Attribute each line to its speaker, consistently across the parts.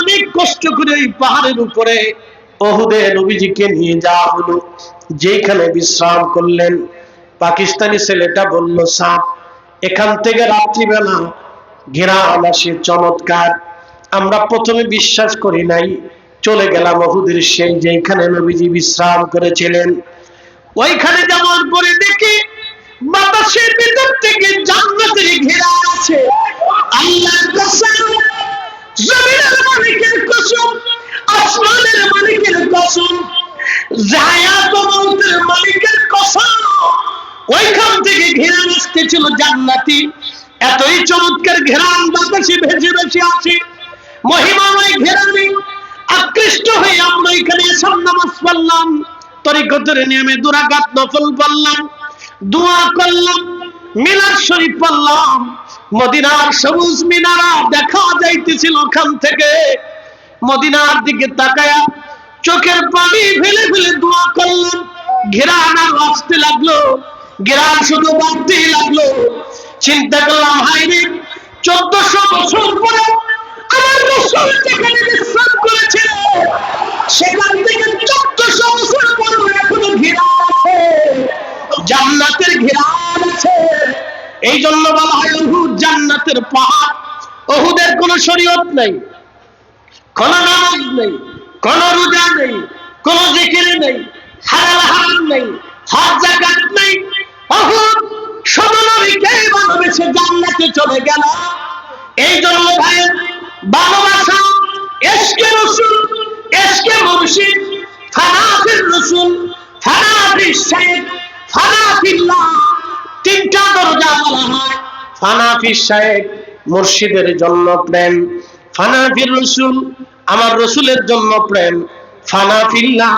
Speaker 1: অনেক কষ্ট করে পাহাড়ের উপরে অহুদে নবীজিকে নিয়ে যাওয়া হলো। যেখানে বিশ্রাম করলেন, পাকিস্তানি ছেলেটা বলল সাপ এখান থেকে রাত্রিবেলা আসে চমৎকার। আমরা প্রথমে বিশ্বাস করি নাই, চলে গেলাম অহুদের সেই যেখানে নবীজি বিশ্রাম করেছিলেন। ওইখানে যাওয়ার পরে দেখি বাতাসের ভিতর থেকে জান্নাতের ঘেরা আছে। আসতেছিল জান্নাতি। এতই চমৎকার ঘেরান বাতাসে ভেসে ভেসে আসে মহিমাময় ঘেরানি আকৃষ্ট হয়ে আমরা এখানে এসব নামাজ পড়লাম। তরিকতের নিয়মে দুরাকাত নফল পড়লাম। দোয়া করলাম। মিলাদ শরীফ পড়লাম। মদিনার সবুজ মিনারা দেখা যাইতেছিল ওখান থেকে। মদিনার দিকে তাকায়া চোখের পানি ফেলে ফেলে দোয়া করলাম। ঘেরা আর আসতে লাগল। ঘেরান শুধু বাড়তেই লাগল। চিন্তা করলাম, হাইরে, চোদ্দশো বছর পরে আছে। এই জন্য বলা জান্নাতের অহুদের কোন শরীয়ত নেই, কোন নামাজ নেই, কোন রোজা নেই, কোন জিকির নেই, হালাল হারাম নেই, হজ জাকাত নেই। অহুদ শুধু নবীকে ভালোবেসে জান্নাতে চলে গেল। এই জন্য ভাই ভালোবাসা এসকে রসুল, এসকে মুর্শিদ ফানাফির রসুল ফানাফির শেখ ফানাফিল্লাহ তিনটা দরজা বলা হয়। ফানাফির শেখ মুর্শিদের জন্য প্রেম ফানাফির রসুল আমার রসুলের জন্য প্রেম ফানাফিল্লাহ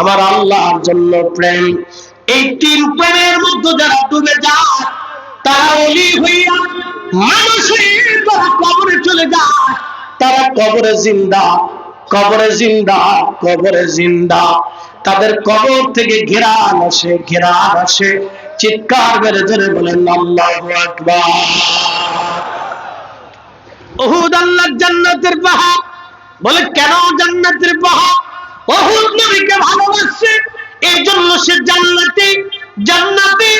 Speaker 1: আমার আল্লাহর জন্য প্রেম। তিন প্রেমের মধ্যে যারা ডুবে যায়, তারা অলি হইয়া মানুষ হয়ে তারা কবরে চলে যায়। তারা কবরে জিন্দা কবরে জিন্দা কবরে জিন্দা। তাদের কবর থেকে ঘেরান আসে ঘেরান আসে। চিৎকার বেড়ে ধরে বলেন, আল্লাহু আকবার। আল্লাহ জান্নাতের পাহাড়। বলে, কেন জান্নাতের পাহাড়? ওহুদ নবীকে ভালোবাসছে। এই জন্য সে জান্নাতি জান্নাতি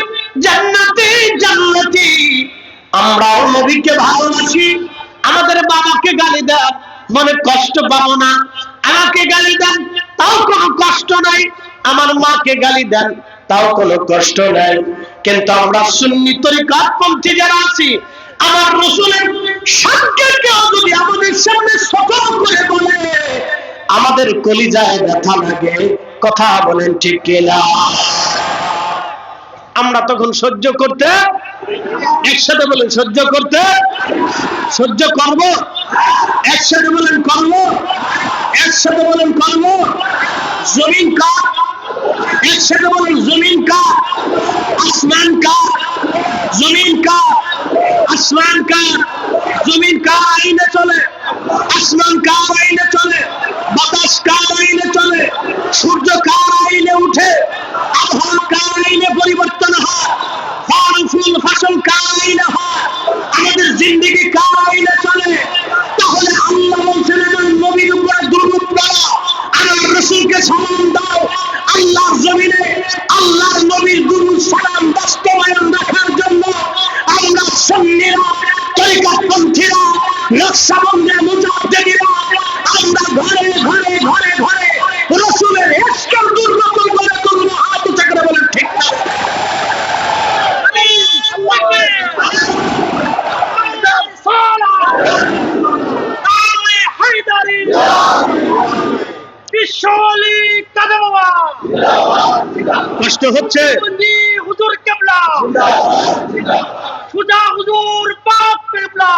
Speaker 1: জান্নাতি জান্নাতি। আমরাও নবীকে ভালোবাসি, আমাদের বাবাকে গালি দেন, মনে কষ্ট পাবো না। আমাকে গালি দেন, তাও কোনো কষ্ট নাই। আমার মাকে গালি দেন, তাও কোনো কষ্ট নাই। কিন্তু আমরা সুন্নি তরিকাত পন্থী যারা আছি, আমার রসুলের সাথে কেউ যদি আমাদের সামনে সকল করে বলে, আমাদের কলিজায় ব্যথা লাগে। কথা বলেন ঠিক কিনা? আমরা তখন সহ্য করতে, একসাথে বলেন, সহ্য করতে, সহ্য করব? একসাথে বলেন করব একসাথে বলেন করব জমিন কার একসাথে বলেন, জমিন কার আসমান কার জমিন কার আসমান কার জমিন কার আইনে চলে। আসমান কার আইনে চলে। বাতাস কার আইনে চলে। সূর্য কষ্ট হচ্ছে
Speaker 2: হুজুর কেবলা। সুজা হুজুর বাপ কেবলা।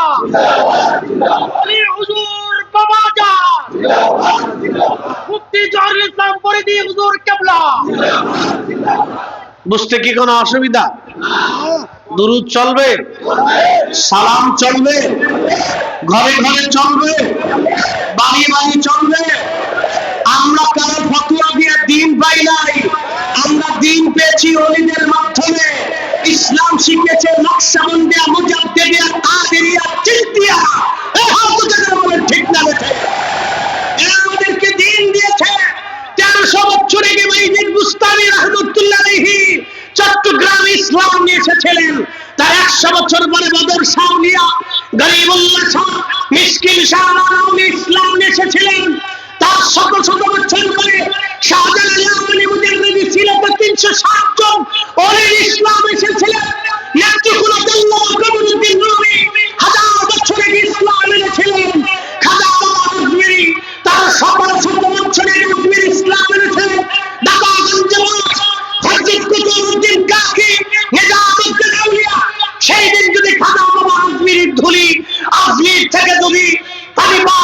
Speaker 2: আলী হুজুর বাবা যা। মুক্তি জহরুল ইসলাম পরিধি হুজুর কেবলা।
Speaker 1: বুঝতে কি কোনো অসুবিধা? দুরুদ চলবে সালাম চলবে ঘরে ঘরে চলবে। অলিদের মাধ্যমে ইসলাম শিখেছে নকশাবন্দিয়া মুজাদ্দেদিয়া, কাদেরিয়া চিস্তিয়া এই হাসপাতালের ঠিক না রেখে এরা আমাদেরকে দিন দিয়েছে। তেরোশো বছরে গেমাইদিন বুস্তানি রহমতুল্লাহ রেহি ইসলাম নিয়ে এসেছিলেন? তার একশো বছর পরে বদর শাহ নিয়া গরিবুল্লাহ শাহ মিসকিন ইসলাম নিয়ে এসেছিলেন। বছর ইসলাম এসেছিলেন হাজার শত বছরের ইসলাম সেই দিন যদি খাজা বাবা আজমিরির ধুলি আজমির থেকে যদি তালিবান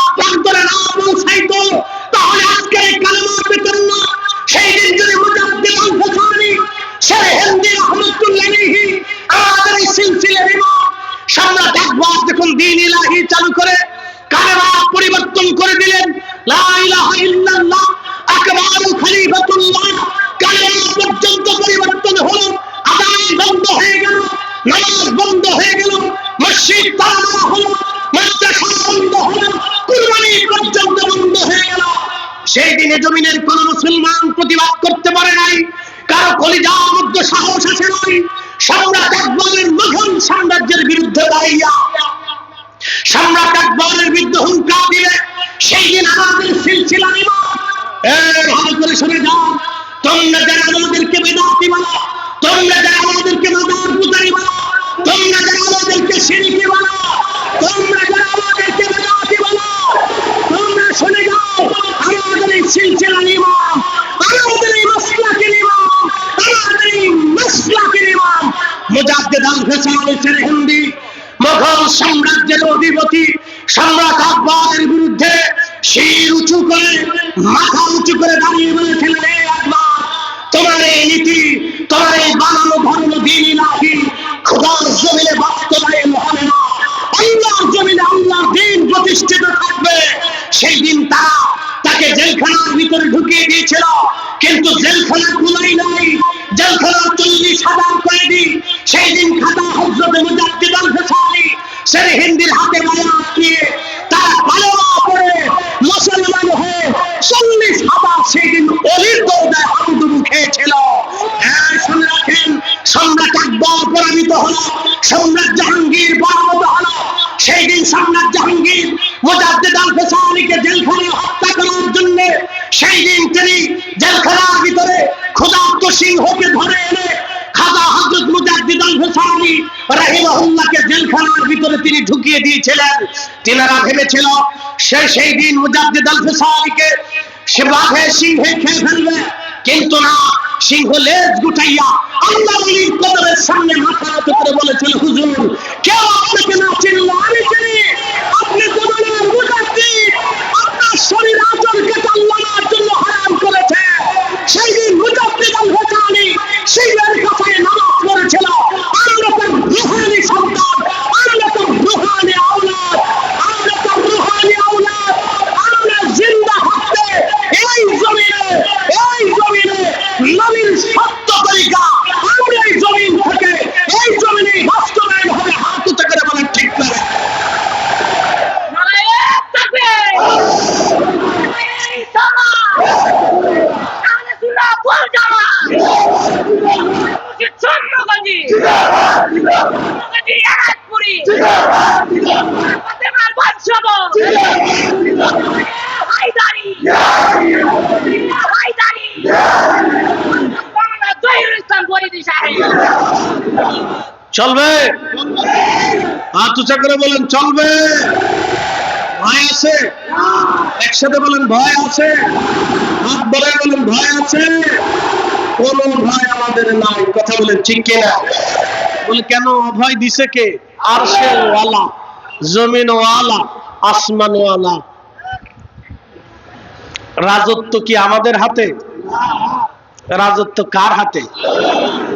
Speaker 1: যখন দ্বীন ইলাহি চালু করে কালেমা পরিবর্তন করে দিলেন। পর্যন্ত পরিবর্তন বন্ধ হয়ে গেল, নামাজ বন্ধ হয়ে গেল, মসজিদ তালা মাদ্রাসা বন্ধ কুরবানি পর্যন্ত বন্ধ হয়ে গেল। সেই দিনে জমিনের কোন মুসলমান প্রতিবাদ করতে পারে নাই, কারও কলিজার মধ্যে সাহস আছে নাই, সম্রাট আকবরের মহান সাম্রাজ্যের বিরুদ্ধে দাঁড়িয়া সম্রাট আকবরের বিরুদ্ধে হুঙ্কার দিলে সেই দিন আমাদের সিলসিলা এ ভালো করে শুনে যাও। তোমরা যারা আমাদেরকে বেদাতি বলো, তোমরা যারা আমাদেরকে মাদার পূজারি বলো, তোমরা যারা আমাদেরকে শিরকি বলো, তোমরা যারা আমাদেরকে বেদাতি বলো, তোমরা শুনে যাও, আমাদের এই সিলসিলা ইমাম আমাদের এই মাসলাকের ইমাম আমাদের এই মাসলাকের ইমাম মুজাদ্দিদ আল ফেসাল হিন্দি সাম্রাজ্যের অধিপতি সম্রাট আকবরের বিরুদ্ধে শির উঁচু করে, মাথা উঁচু করে দাঁড়িয়ে বলেছিলেন "এ আকবর, তোমার এই নীতি, তোমার এই বানানো ধর্ম দিন ইলাহি খোদার জমিনে বাস্তবায়ন হবে না। আল্লাহর জমিনে আল্লাহর দিন প্রতিষ্ঠিত থাকবে। সেই দিন তারা তাকে জেলখানার ভিতরে ঢুকিয়ে দিয়েছিল। কিন্তু জেলখানা খুলাই নাই। জেলখানার চল্লিশ হাজার কয়েদি। সেই দিন খাতা হজরত মুজাদ্দিদ আল ফেসালি সে হিন্দির হাতে মায়া দিয়ে তারা কালেমা পড়ে মুসলমান হয়ে চল্লিশ হাজার সেই দিন অলির দৌড়ায় হাবুডুবু খেয়েছিল। হ্যাঁ শুনে রাখেন, সম্রাট আকবর পরাজিত হলো, সম্রাট জাহাঙ্গীর পরাজিত হলো। সেই দিন সম্রাট জাহাঙ্গীর মুজাদ্দিদ আল ফেসালিকে জেলখানায় হত্যা করার জন্য, সেই দিন তিনি জেলখানার ভিতরে ক্ষুধার্ত সিংহকে ধরে এনে খাজা হযরত মুজাদ্দিদ আল ফেসালি রাহিমাহুল্লাহকে জেলখানার ভিতরে তিনি ঢুকিয়ে দিয়েছিলেন। তিনারা ভেবেছিল, সে সেই দিন মুজাদ্দিদ সে বাঘে, সিংহে খেয়ে ফেলবে। কিন্তু না, সিংহ লেজ গুটাইয়া আল্লাহ ওলির কদরের সামনে মাথা নত করে বলেছিল, হুজুর, কেউ আপনাকে না চিনল আমি চিনি। আপনি কদরের মুজাদ্দিদ, আপনার শরীর আচরকে আল্লাহর জন্য হারাম করেছে সেই দিন মুজাদ্দিদ আল ফেসালি সিংহের কাছে নামাজ পড়েছিল আমরা তার রুহানি সন্তান আমরা তার রুহানি আওলাদ আমরা তার রুহানি আওলাদ আমরা জিন্দা হাতে এই জমিনে এই জমিনে নবীর সত্য তরিকা আমরা এই জমিন থেকে এই জমিনে বাস্তবায়ন হবে হাত উঁচু করে বলেন ঠিক করে
Speaker 2: নারায়ে তাকবীর নারায়ে ইসলাম আহলে সুন্নাহ ওয়াল জামাত মুর্শিদ চন্দ্রগঞ্জি চন্দ্রগঞ্জি এলাদপুরি ফাতেমার বংশধর হায়দারি হায়দারি বাংলা জহিরুল ইসলাম ফরিদি সাহেব
Speaker 1: চলবে? হাত উঁচা করে বলেন, চলবে। ভয় আছে? একসাথে বলেন, ভয় আছে? হাত বলে বলেন, ভয় আছে? কোন ভয় আমাদের নাই। কথা বলেন, ঠিক কিনা? বলে, কেন? অভয় দিছে কে? আর সে ওয়ালা জমিন ওয়ালা আসমান ওয়ালা রাজত্ব কি আমাদের হাতে? রাজত্ব কার হাতে?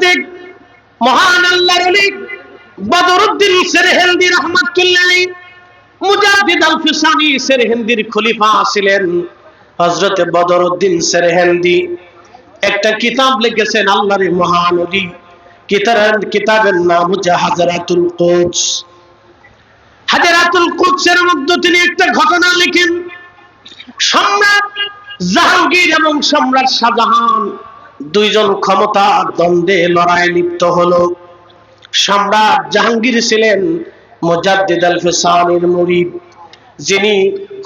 Speaker 1: সাথে মহান আল্লাহর ওলি বদরুদ্দিন সেরহেন্দি রহমাতুল্লাহ, মুজাদ্দিদ আল ফিসানি সেরহেন্দির খলিফা ছিলেন হযরতে বদরুদ্দিন সেরহেন্দি একটা কিতাব লিখেছেন আল্লাহর মহান ওলি কিতাবের কিতাবের নাম হচ্ছে হাজারাতুল কুদস। হাজারাতুল কুদসের মধ্যে তিনি একটা ঘটনা লিখেন, সম্রাট জাহাঙ্গীর এবং সম্রাট শাহজাহান। দুইজন ক্ষমতা দ্বন্দ্বে লড়াই লিপ্ত হলো। সম্রাট জাহাঙ্গীর ছিলেন মোজাদ্দিদ আল ফেসানির মুরিদ, যিনি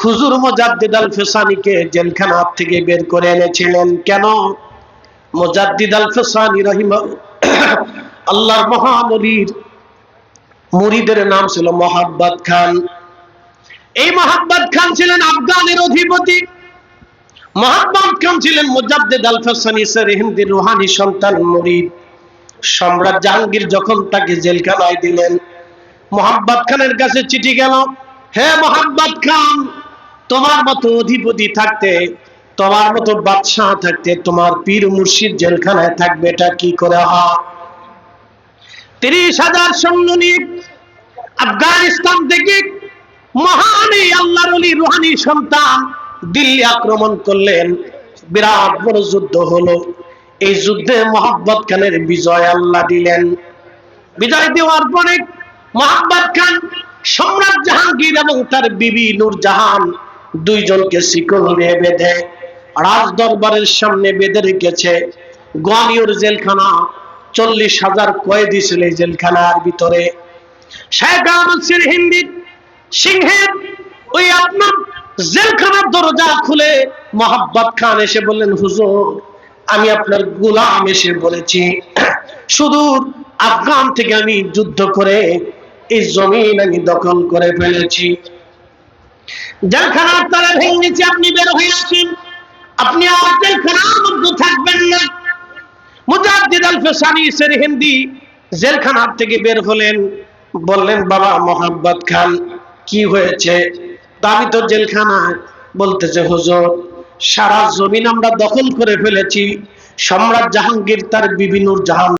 Speaker 1: হুজুর মোজাদ্দিদ আল ফেসানিকে জেলখানা থেকে বের করে এনেছিলেন। কেন? মোজাদ্দিদ আল ফেসানি রহিমা আল্লাহর মহানবীর মুরিদের নাম ছিল মোহাব্বত খান। এই মোহাম্মদ খান ছিলেন আফগানের অধিপতি। মোহাম্মদ খান ছিলেন মুজাদ্দিদ আল ফসানি হিন্দির রুহানি সন্তান মুরিদ। সম্রাট জাহাঙ্গীর যখন তাকে জেলখানায় দিলেন, মোহাম্মদ খানের কাছে চিঠি গেল, হে মোহাম্মদ খান, তোমার মতো অধিপতি থাকতে, তোমার মতো বাদশাহ থাকতে, তোমার পীর মুর্শিদ জেলখানায় থাকবে, এটা কি করে হয়? তিরিশ হাজার সৈন্য নিয়ে আফগানিস্তান থেকে মহান এই আল্লাহর রুহানি সন্তান দিল্লি আক্রমণ করলেন। বিরাট বড় যুদ্ধ হলো। এই যুদ্ধে মোহাম্মদ খানের বিজয় আল্লাহ দিলেন। বিজয় দেওয়ার পরে মোহাম্মদ খান সম্রাট জাহাঙ্গীর এবং তার বিবি নূরজাহান দুইজনকে শিকল বেঁধে রাজ দরবারের সামনে বেঁধে রেখেছে। গোয়ালিয়র জেলখানা, চল্লিশ হাজার কয়েদি ছিল এই জেলখানার ভিতরে। শেখ হিন্দি সিংহের ওই আপনার জেলখানার দরজা খুলে মোহাম্মদ খান এসে বললেন, হুজুর, আমি আপনার গোলাম এসে বলেছি। সুদূর আফগান থেকে আমি যুদ্ধ করে এই জমিন আমি দখল করে ফেলেছি। জেলখানার তারা ভেঙেছে আপনি বের হয়ে আসেন। আপনি আর জেলখানার মধ্যে থাকবেন না। মুজাদ্দিদ আল ফেসানি সের হিন্দি জেলখানার থেকে বের হলেন। বললেন, বাবা মোহাম্মদ খান, কি হয়েছে? তা আমি তো জেলখানায় বলতেছে, হুজুর, সারা জমিন আমরা দখল করে ফেলেছি। সম্রাট জাহাঙ্গীর তার বিভিন্ন জাহান